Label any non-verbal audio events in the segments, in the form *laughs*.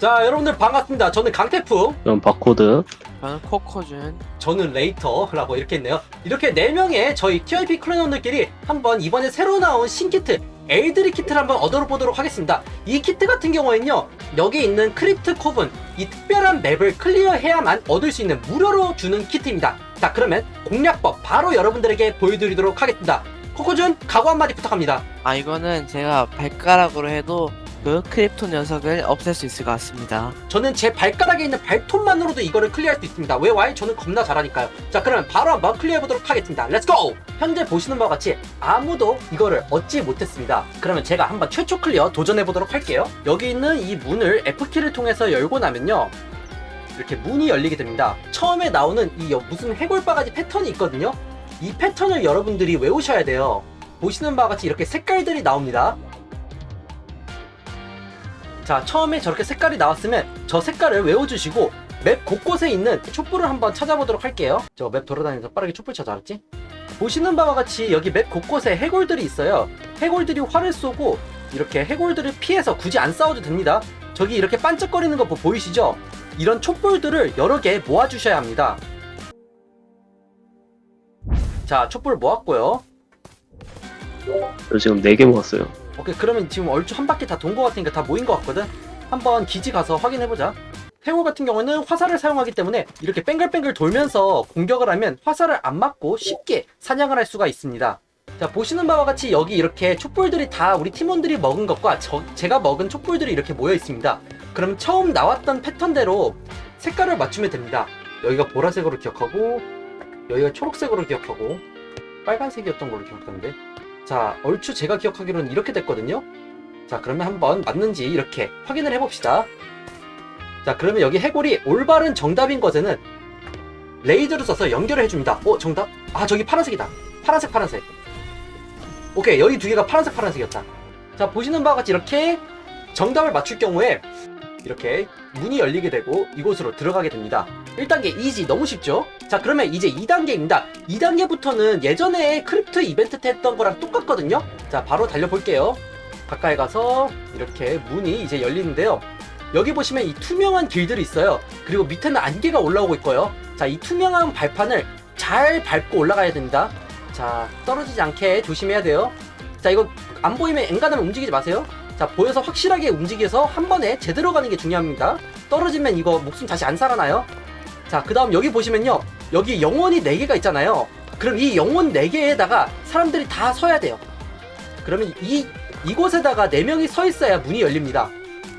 자 여러분들 반갑습니다. 저는 강태풍. 그럼 바코드. 저는 코코준. 저는 레이터라고 이렇게 있네요. 이렇게 4명의 저희 TRP 클랜원들끼리 한번 이번에 새로 나온 신키트 에이드리 키트를 한번 얻어보도록 하겠습니다. 이 키트 같은 경우에는요 여기 있는 크립트 컵은 이 특별한 맵을 클리어해야만 얻을 수 있는 무료로 주는 키트입니다. 자 그러면 공략법 바로 여러분들에게 보여드리도록 하겠습니다. 코코준 각오 한마디 부탁합니다. 아 이거는 제가 발가락으로 해도 그 크립토 녀석을 없앨 수 있을 것 같습니다 저는 제 발가락에 있는 발톱만으로도 이거를 클리어할 수 있습니다. 왜 와이? 저는 겁나 잘하니까요. 자, 그러면 바로 한번 클리어해 보도록 하겠습니다. 렛츠고! 현재 보시는 바와 같이 아무도 이거를 얻지 못했습니다. 그러면 제가 한번 최초 클리어 도전해 보도록 할게요. 여기 있는 이 문을 F키를 통해서 열고 나면요. 이렇게 문이 열리게 됩니다. 처음에 나오는 이 여- 무슨 해골바가지 패턴이 있거든요. 이 패턴을 여러분들이 외우셔야 돼요. 보시는 바와 같이 이렇게 색깔들이 나옵니다. 자, 처음에 저렇게 색깔이 나왔으면 저 색깔을 외워주시고 맵 곳곳에 있는 촛불을 한번 찾아보도록 할게요. 저 맵 돌아다니면서 빠르게 촛불 찾아 알았지? 보시는 바와 같이 여기 맵 곳곳에 해골들이 있어요. 해골들이 활을 쏘고 이렇게 해골들을 피해서 굳이 안 싸워도 됩니다. 저기 이렇게 반짝거리는 거 보- 보이시죠? 이런 촛불들을 여러 개 모아주셔야 합니다. 자, 촛불 모았고요. 저 지금 4개 먹었어요 오케이 그러면 지금 얼추 한 바퀴 다 돈 것 같으니까 다 모인 것 같거든? 한번 기지 가서 확인해보자. 해골 같은 경우는 화살을 사용하기 때문에 이렇게 뺑글뺑글 돌면서 공격을 하면 화살을 안 맞고 쉽게 사냥을 할 수가 있습니다. 자 보시는 바와 같이 여기 이렇게 촛불들이 다 우리 팀원들이 먹은 것과 저, 제가 먹은 촛불들이 이렇게 모여 있습니다. 그럼 처음 나왔던 패턴대로 색깔을 맞추면 됩니다. 여기가 보라색으로 기억하고 여기가 초록색으로 기억하고 빨간색이었던 걸로 기억하는데 자, 얼추 제가 기억하기로는 이렇게 됐거든요. 자, 그러면 한번 맞는지 이렇게 확인을 해봅시다. 자, 그러면 여기 해골이 올바른 정답인 것에는 레이저를 써서 연결을 해줍니다. 어, 정답? 아, 저기 파란색이다. 파란색, 파란색. 오케이, 여기 두 개가 파란색, 파란색이었다. 자, 보시는 바와 같이 이렇게 정답을 맞출 경우에 이렇게 문이 열리게 되고 이곳으로 들어가게 됩니다. 1단계 이지 너무 쉽죠? 자 그러면 이제 2단계입니다. 2단계부터는 예전에 크립트 이벤트 때 했던 거랑 똑같거든요. 자 바로 달려볼게요. 가까이 가서 이렇게 문이 이제 열리는데요. 여기 보시면 이 투명한 길들이 있어요. 그리고 밑에는 안개가 올라오고 있고요. 자 이 투명한 발판을 잘 밟고 올라가야 됩니다. 자 떨어지지 않게 조심해야 돼요. 자 이거 안 보이면 엔간하면 움직이지 마세요. 자 보여서 확실하게 움직여서 한 번에 제대로 가는 게 중요합니다. 떨어지면 이거 목숨 다시 안 살아나요. 자, 그 다음 여기 보시면요. 여기 영혼이 4개가 있잖아요. 그럼 이 영혼 4개에다가 사람들이 다 서야 돼요. 그러면 이, 이곳에다가 4명이 서 있어야 문이 열립니다.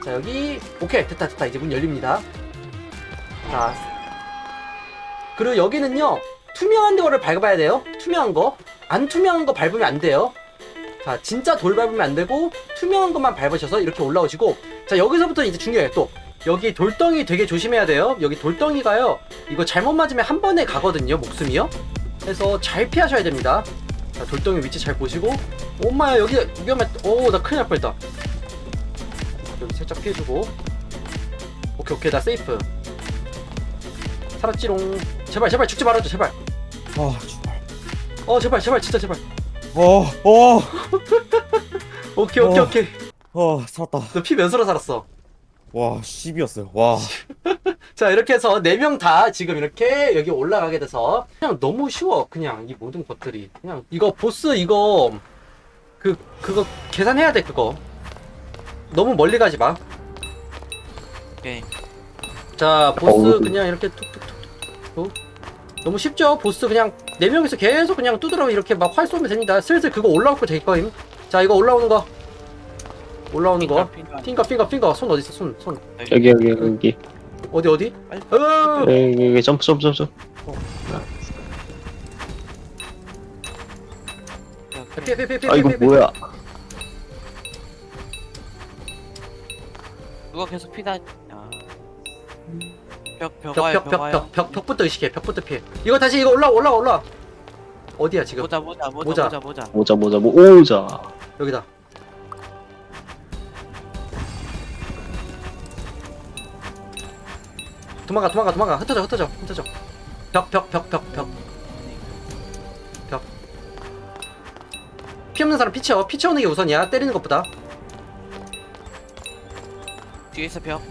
자, 여기, 오케이. 됐다, 됐다. 이제 문 열립니다. 자. 그리고 여기는요. 투명한 거를 밟아야 돼요. 투명한 거. 안 투명한 거 밟으면 안 돼요. 자, 진짜 돌 밟으면 안 되고, 투명한 것만 밟으셔서 이렇게 올라오시고, 자, 여기서부터 이제 중요해요. 또. 여기 돌덩이 되게 조심해야 돼요. 여기 돌덩이가요. 이거 잘못 맞으면 한 번에 가거든요. 목숨이요. 그래서 잘 피하셔야 됩니다. 자, 돌덩이 위치 잘 보시고. 엄마야 여기 위험해. 오, 나 큰일 날 뻔했다. 여기 살짝 피해주고. 오케이 오케이 나 세이프. 살았지롱. 제발 제발 죽지 말아줘 제발. 아 제발 어 제발 제발 진짜 제발. 어어어 *laughs* 오케이 오케이 어. 오케이. 어, 살았다 너피 몇으로 살았어? 와 10이었어요. 와. *laughs* 자 이렇게 해서 네 명 다 지금 이렇게 여기 올라가게 돼서 그냥 너무 쉬워. 그냥 이 모든 것들이. 그냥 이거 보스 이거 그 그거 계산해야 돼 그거. 너무 멀리 가지 마. 오케이. 자 보스. 그냥 이렇게 툭툭툭툭. 어? 너무 쉽죠? 보스 그냥 네 명이서 계속 그냥 두드러 이렇게 막 활 쏘면 됩니다. 슬슬 그거 올라올 거될 거임. 자 이거 올라오는 거 올라오는 거? 핑거, 핑거 핑거 핑거 손 어디 있어? 손 손. 여기 여기 여기 어디 어디. 어! 여기 여기 점프 점프 점프. 피해 피해 피해 피해 아 이거 피해, 피해. 뭐야. 누가 계속 피다 아. 벽 벽 벽 벽 벽와요 벽벽 벽 부터 의식해. 벽부터 피해. 이거 다시 이거 올라 올라 올라 어디야 지금? 모자 모자 모자. 모자. 모자 모자. 모자 모자. 여기다 도망가 도망가 도망가. 흩어져 흩어져 흩어져. 벽 벽 벽 벽벽. 벽. 피 없는 사람 피쳐 피쳐오는 게 우선이야. 때리는 것보다. 뒤에서 벽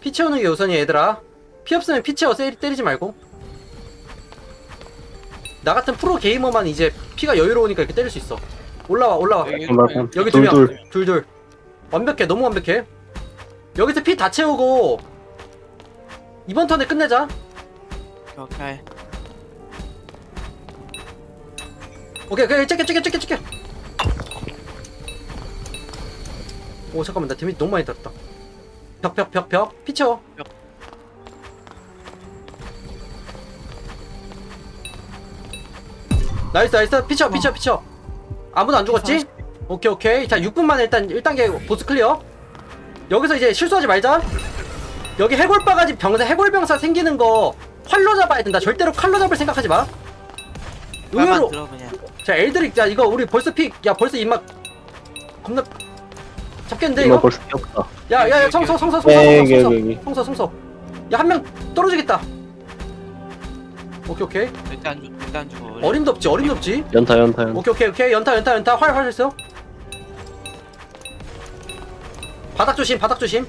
피 채우는 게 우선이야 얘들아. 피 없으면 피 채워. 세- 때리지 말고. 나 같은 프로 게이머만 이제 피가 여유로우니까 이렇게 때릴 수 있어. 올라와 올라와. 여기 네. 두명. 둘둘. 완벽해. 너무 완벽해. 여기서 피 다 채우고 이번 턴에 끝내자. 오케이. 오케이 오케이 찍게 찍게 찍게 찍게. 오 잠깐만. 나 데미지 너무 많이 들었다. 벽벽벽 벽. 피 채워. 벽. 나이스 나이스. 피 채워 피 채워 피 채워. 아무도 안 죽었지? 오케이 오케이. 자 6분 만에 일단 1단계 보스 클리어. 여기서 이제 실수하지 말자. 여기 해골바가지 병사 해골병사 생기는 거 활로 잡아야 된다. 절대로 칼로 잡을 생각하지 마. 의외로 들어 그냥. 자 엘드릭 야 이거 우리 벌써 픽야 벌써 입맛 겁나 잡겠는데 이거 이거? 벌써 폈다. 야야야 성서 성서 성서 네, 성서 여기, 성서. 여기. 성서 성서. 야한 명 떨어지겠다. 오케이 오케이. 절대 안 죽, 안 죽어. 어림도 없지 어림도 없지. 연타, 연타, 연타. 오케이 오케이 오케이. 연타 연타 연타. 활활 했어 바닥 조심 바닥 조심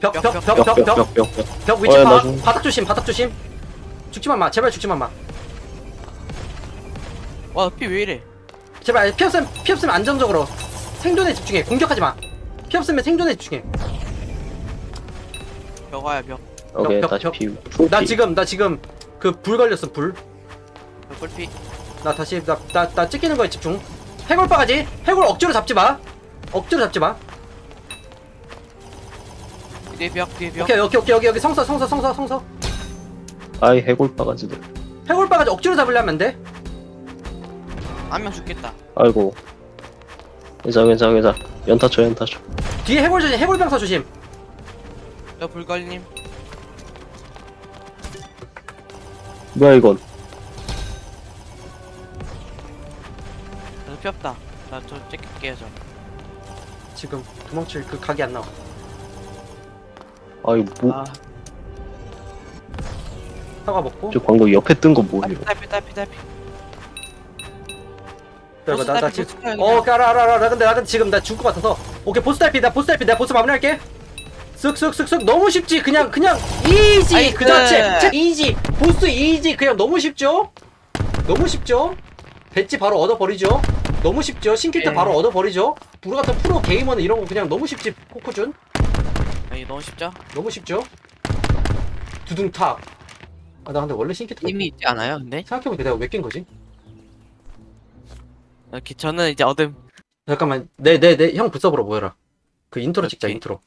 벽 벽 벽 벽 벽, 벽, 벽 벽, 벽, 벽. 벽 위치 어, 야, 파나 좀- 바닥 조심 바닥 조심 죽지만 마 제발 죽지만 마 와, 피 왜 이래? 제발 피 없으면 피 없으면 안정적으로 생존에 집중해 공격하지 마피 없으면 생존에 집중해 벽 와요, 벽. 오케이, 벽, 다시 벽. 피. 나 지금 나 지금 그 불 걸렸어 불 나벽 꿀피. 다시 나 나 나 찍히는 거에 집중 해골 바가지 해골 억지로 잡지 마 억지로 잡지 마 뒤에 벽, 뒤에 벽. 오케이 오케이 오케이 여기 여기 성서 성서 성서 성서 아이, 해골 바가지들. 해골 바가지 억지로 잡으려면 안 돼. 한 명 죽겠다. 아이고. 괜찮아, 괜찮아, 괜찮아. 연타 쳐, 연타 쳐. 뒤에 해골 조심 해골 병사 조심 저 불걸님. 뭐야, 이건. 피 없다. 나저 찍을게요, 저. 지금 도망칠 그 각이 안 나와. 아이, 뭐. 아, 사과 먹고? 저 방금 옆에 뜬 거 뭐예요? 딸피, 딸피, 딸피. 그리고 나, 나 지금 보스 어 알아 알아 알아. 나 근데 나 근데 지금 나 죽을 것 같아서. 오케이 보스 탈피 나 보스 탈피. 내가 보스 마무리할게. 쓱쓱쓱쓱. 너무 쉽지. 그냥 그냥 이지 아이스. 그 자체. 자, 이지 보스 이지 그냥 너무 쉽죠? 너무 쉽죠? 배지 바로 얻어버리죠 너무 쉽죠 신키트 예. 바로 얻어버리죠 우리 같은 프로 게이머는 이런 거 그냥 너무 쉽지 코코준 아, 이거 너무 쉽죠? 너무 쉽죠 두둥탁 아 나 근데 원래 신키트 이미 있지 않아요, 근데? 생각해보니까 내가 왜 깬 거지 이렇게 저는 이제 어둠. 잠깐만 내 내 내형 부서보러 모여라 그 인트로 찍자 오케이. 인트로